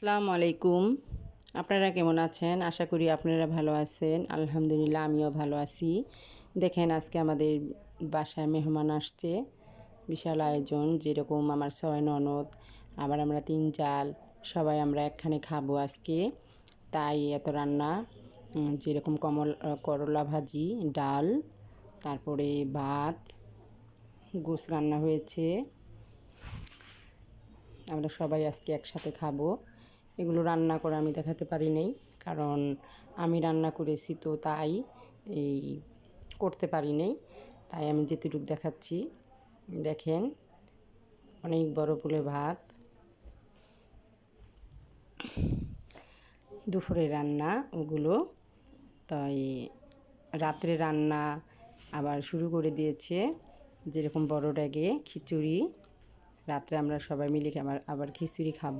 আসসালামু আলাইকুম। আপনারা কেমন আছেন? আশা করি আপনারা ভালো আছেন। আলহামদুলিল্লাহ, আমিও ভালো আছি। দেখেন, আজকে আমাদের বাসায় মেহমান আসছে। বিশাল আয়োজন, যেরকম আমার ছয় ননদ, আবার আমরা তিন চাল, সবাই আমরা একখানে খাব আজকে। তাই এত রান্না যেরকম কমল করলা ভাজি, ডাল, তারপরে ভাত, গোস রান্না হয়েছে। আমরা সবাই আজকে একসাথে খাব। এগুলো রান্না করে আমি দেখাতে পারি নাই। কারণ আমি রান্না করেছি তো তাই এই করতে পারি নাই। তাই আমি যেটুকু দেখাচ্ছি, দেখেন, অনেক বড় পুলে ভাত। দুপুরে রান্না ওগুলো, তাই রাত্রে রান্না আবার শুরু করে দিয়েছে যেরকম বড় ড্যাগে খিচুড়ি। রাত্রে আমরা সবাই মিলে আবার আবার খিচুড়ি খাব।